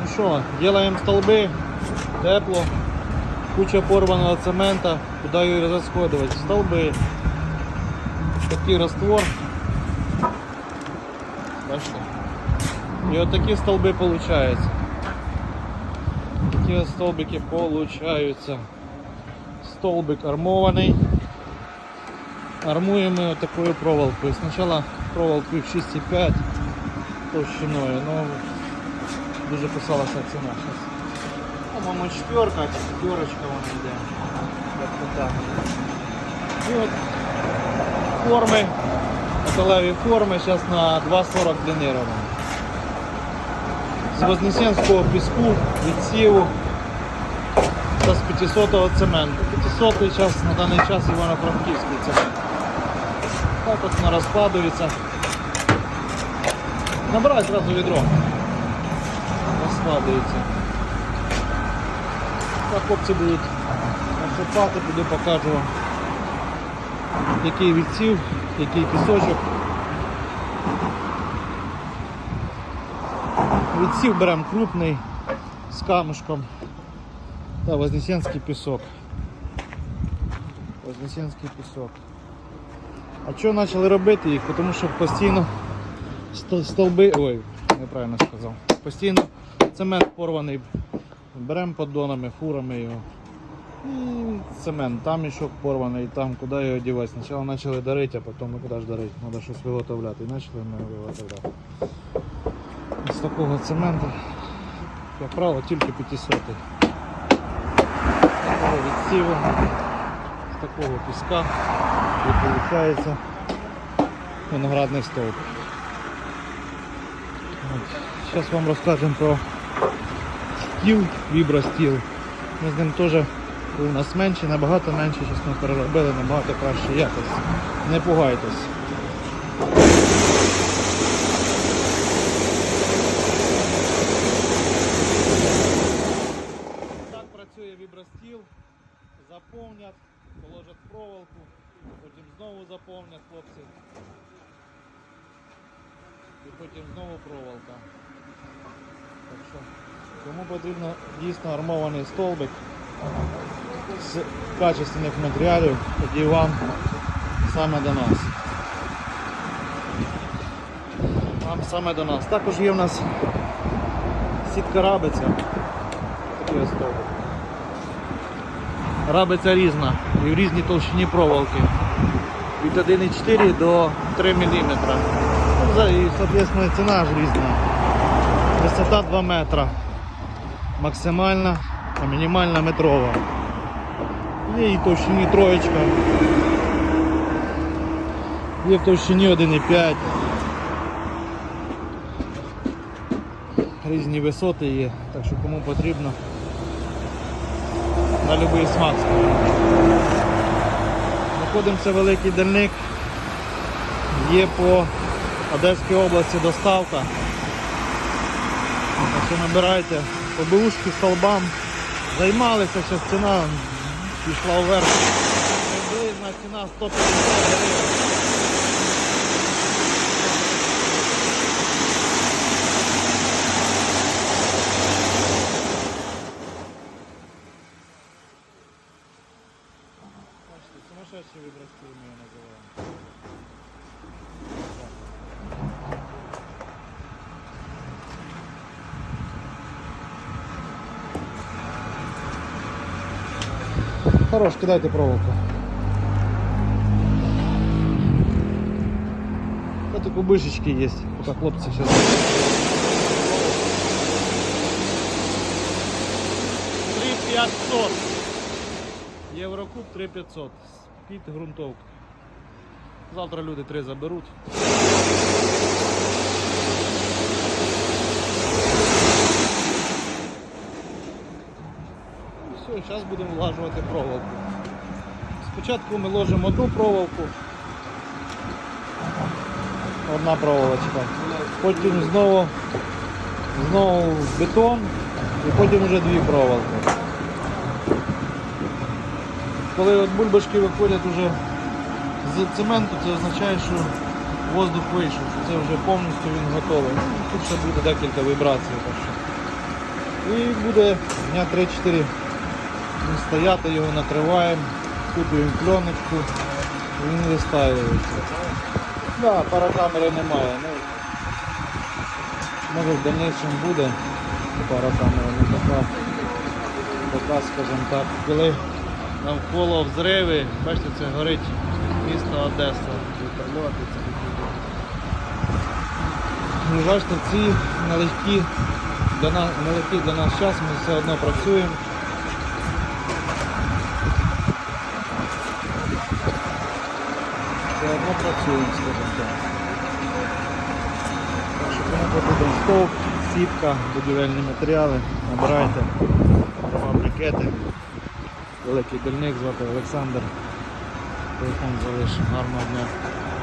Ну що, делаем столби, тепло, куча порваного цемента, куда ее расходовать? Столби. Такий раствор. Бачите? І от такі столби получаються. Такі от столбики получаються. Столбик армований. Армуємо ми такою проволокою. Спочатку проволокою 6,5 толщиною, но дуже писалася ціна. Щас. По-моєму, четверка, четверочка вона йде. Так. І от форми, металеві форми, зараз на 2,40 длини. З Вознесенського піску, відсіву та з 500-го цементу. 500 час на даний час Івано-Франківський цемент. Так от вона розкладується. Набирай зразу відро. Розкладується. Так хлопці будуть насипати, піду покажу який відсів, який пісочок. Відсів беремо крупний з камушком та Вознесенський пісок. Вознесенський пісок. А що почали робити їх? Тому що постійно ст- стовби. Ой, неправильно сказав. Постійно цемент порваний. Беремо поддонами, фурами його. І цемент, там мішок порваний, там куди його дівати. Спочатку почали дарити, а потім ну куди ж дарити, треба щось виготовляти. І почали ми виготовляти. З такого цементу, як правило, тільки 500. З такого відсіву, з такого піска і виходить виноградний стовп. Зараз вам розкажемо про стіл, вібростіл. Ми з ним теж у нас менше, набагато менше, зараз ми переробили набагато краще якості. Не пугайтесь. Так працює вібростіл, заповнять, положать проволоку, потім знову заповнять хлопці. І потім знову проволока. Так що, кому потрібно дійсно армований столбик з качественних матеріалів, тоді вам саме до нас. Вам саме до нас. Також є в нас сітка рабиця. Такий ось стовбик. Рабиця різна і в різній толщині проволоки. Від 1,4 до 3 мм. І, соответственно, ціна ж різна. Висота 2 метра. Максимальна, а мінімальна метрова. Є і в товщині троєчка. Є в товщині 1,5. Різні висоти є, так що кому потрібно на будь-який смак. Знаходимося великий дальник. Є по Одеській області доставка. Так що набирайте ПБУшки столбам. Займалися, зараз ціна пішла вверх. Приблизна ціна 150 гривень. Бачите, сумасшедший вибростил ми його Хорош, кидайте проволоку. И кубышечки есть, пока хлопцы сейчас. Три п'ятсот. Єврокуб 3500. Під ґрунтовка. Завтра люди три заберуть. І зараз будемо влажувати проволоку. Спочатку ми ложимо одну проволоку. Одна проволочка. Потім знову, знову бетон і потім вже дві проволоки. Коли от бульбашки виходять уже з цементу, це означає, що воздух вийшов, що це вже повністю він готовий. Ну, Тут ще буде декілька вібрацій. І буде дня 3-4 він стояти, його накриваємо, купуємо пленочку, він вистаюється. Да, паракамери немає. Ну, може в дальнішому буде паракамера, не така, така, скажімо так, коли навколо взриви, бачите, це горить місто Одеса. Ну, бачите, ці нелегкі для нас, нелегкий для нас час, ми все одно працюємо. Все одно працюємо, скажімо так. Так що потрібен стовп, сітка, будівельні матеріали, набирайте дрова брикети. Великий дільник звати Олександр. Телефон залишив. Гарного дня.